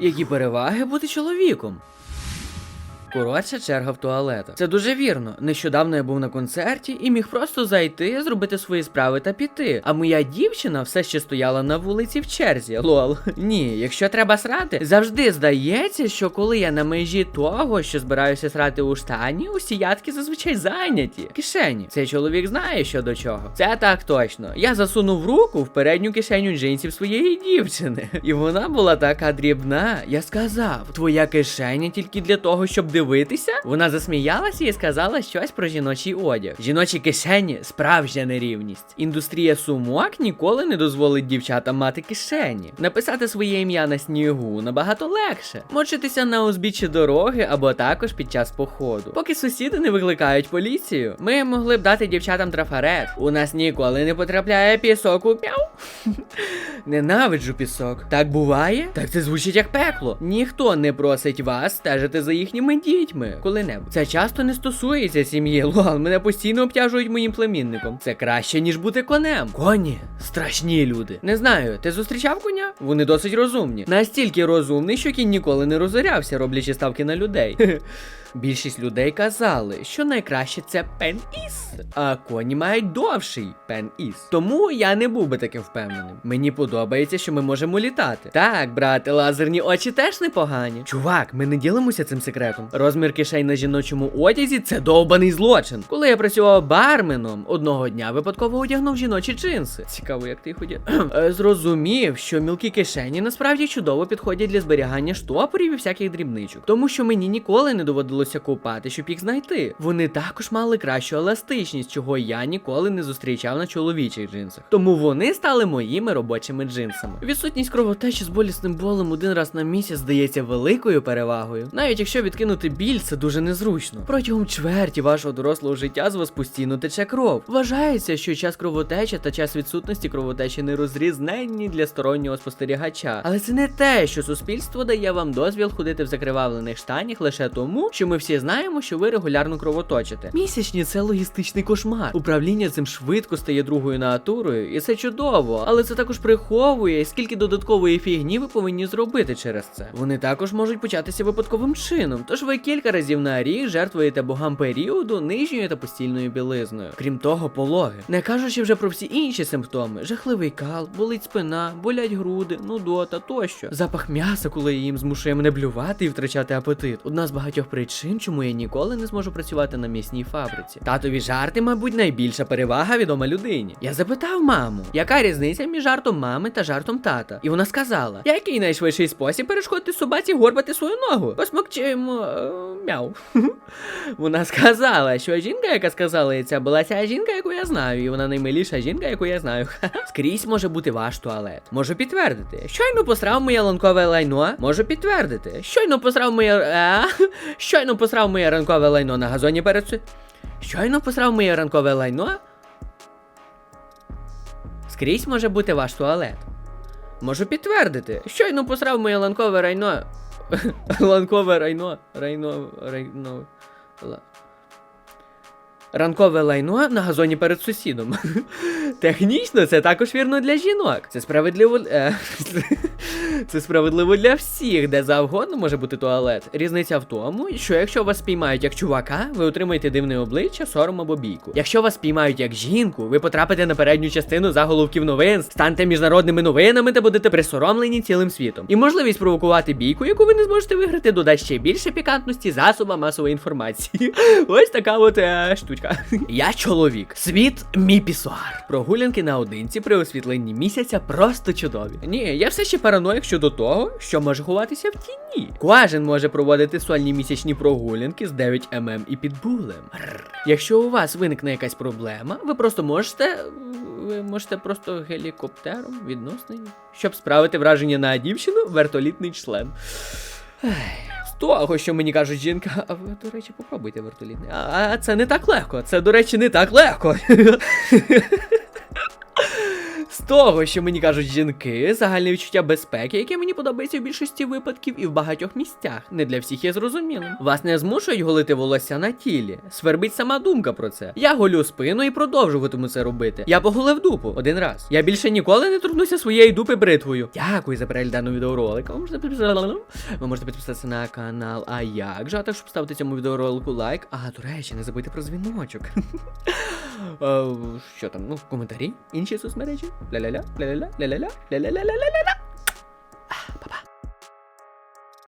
Які переваги бути чоловіком? Коротша черга в туалетах. Це дуже вірно. Нещодавно я був на концерті і міг просто зайти, зробити свої справи та піти. А моя дівчина все ще стояла на вулиці в черзі. Лол. Ні, якщо треба срати, завжди здається, що коли я на межі того, що збираюся срати у штані, усі ядки зазвичай зайняті. Кишені. Цей чоловік знає, що до чого. Це так точно. Я засунув руку в передню кишеню джинсів своєї дівчини. І вона була така дрібна. Я сказав: твоя кишеня тільки для того, щоб дивитися. Вона засміялася і сказала щось про жіночий одяг. Жіночі кишені справжня нерівність. Індустрія сумок ніколи не дозволить дівчатам мати кишені. Написати своє ім'я на снігу набагато легше. Мочитися на узбіччі дороги або також під час походу. Поки сусіди не викликають поліцію, ми могли б дати дівчатам трафарет. У нас ніколи не потрапляє пісок у п'яу. Ненавиджу пісок. Так буває? Так це звучить як пекло. Ніхто не просить вас стежити за їхніми дітьми коли-небудь. Це часто не стосується сім'ї. Лол, мене постійно обтяжують моїм племінником. Це краще, ніж бути конем. Коні страшні люди. Не знаю, ти зустрічав коня? Вони досить розумні. Настільки розумний, що кінь ніколи не розорявся, роблячи ставки на людей. Більшість людей казали, що найкраще це пен-іс, а коні мають довший пен-іс. Тому я не був би таким впевненим. Мені подобається, що ми можемо літати. Так, брате, лазерні очі теж непогані. Чувак, ми не ділимося цим секретом. Розмір кишень на жіночому одязі це довбаний злочин. Коли я працював барменом, одного дня випадково одягнув жіночі джинси. Цікаво, як ти ходя. Е, Зрозумів, що мілкі кишені насправді чудово підходять для зберігання штопорів і всяких дрібничок, тому що мені ніколи не доводилося купати, щоб їх знайти. Вони також мали кращу еластичність, чого я ніколи не зустрічав на чоловічих джинсах. Тому вони стали моїми робочими джинсами. Відсутність кровотечі з болісним болем один раз на місяць здається великою перевагою. Навіть якщо відкинути біль, це дуже незручно. Протягом чверті вашого дорослого життя з вас постійно тече кров. Вважається, що час кровотечі та час відсутності кровотечі не розрізненні для стороннього спостерігача. Але це не те, що суспільство дає вам дозвіл ходити в закривавлених штанях лише тому, що ми всі знаємо, що ви регулярно кровоточите. Місячні це логістичний кошмар. Управління цим швидко стає другою натурою, і це чудово. Але це також приховує, скільки додаткової фігні ви повинні зробити через це. Вони також можуть початися випадковим чином. Тож ви кілька разів на рік жертвуєте богам періоду нижньою та постільною білизною. Крім того, пологи. Не кажучи вже про всі інші симптоми: жахливий кал, болить спина, болять груди, нудота тощо. Запах м'яса, коли їм змушує мене блювати і втрачати апетит. Одна з багатьох причин, чому я ніколи не зможу працювати на м'ясній фабриці. Татові жарти, мабуть, найбільша перевага відома людині. Я запитав маму, яка різниця між жартом мами та жартом тата. І вона сказала: який найшвидший спосіб перешкодити собаці горбати свою ногу? Посмокчимо е, мяу. Вона сказала, що жінка, яка сказала їй це, була ця жінка, яку я знаю, і вона наймиліша жінка, яку я знаю. Скрізь може бути ваш туалет. Можу підтвердити. Щойно посрав моє ланкове лайно. Можу підтвердити. Щойно посрав моє. Е, щойно посрав моє ранкове лайно на газоні перед. Щойно посрав моє ранкове лайно. Скрізь може бути ваш туалет. Можу підтвердити. Щойно посрав моє ланкове райно. Ланкове райно. Райно. Райно. Ранкове лайно на газоні перед сусідом. Технічно це також вірно для жінок. Це справедливо. Е, це справедливо для всіх, де завгодно може бути туалет. Різниця в тому, що якщо вас спіймають як чувака, ви отримаєте дивне обличчя, сором або бійку. Якщо вас спіймають як жінку, ви потрапите на передню частину заголовків новин, станете міжнародними новинами та будете присоромлені цілим світом. І можливість провокувати бійку, яку ви не зможете виграти, додасть ще більше пікантності засоба масової інформації. Ось така от е, штучка. Я чоловік. Світ мій пісуар. Прогулянки наодинці при освітленні місяця просто чудові. Ні, я все ще параноїк щодо того, що може ховатися в тіні. Кожен може проводити сольні місячні прогулянки з 9 мм і підбулем. Рр. Якщо у вас виникне якась проблема, ви просто можете. Ви можете просто гелікоптером відносний, щоб справити враження на дівчину вертолітний член. З того, що мені кажуть жінка, а ви, до речі, попробуйте вертолітний. А, а це не так легко. Це, до речі, не так легко. З того, що мені кажуть жінки, загальне відчуття безпеки, яке мені подобається в більшості випадків і в багатьох місцях. Не для всіх є зрозумілим. Вас не змушують голити волосся на тілі. Свербить сама думка про це. Я голю спину і продовжуватиму це робити. Я поголив дупу один раз. Я більше ніколи не торкнуся своєї дупи бритвою. Дякую за перегляд даного відеоролика. Ви можете підписатися. Ви можете підписатися на канал. А як же, а також поставити цьому відеоролику лайк. А до речі, не забудьте про дзвіночок. Е, Що там? Ну, коментарі, інші соцмережі. Ля-ля-ля, ля-ля-ля, ля-ля-ля, ля-ля-ля, ля-ля-ля.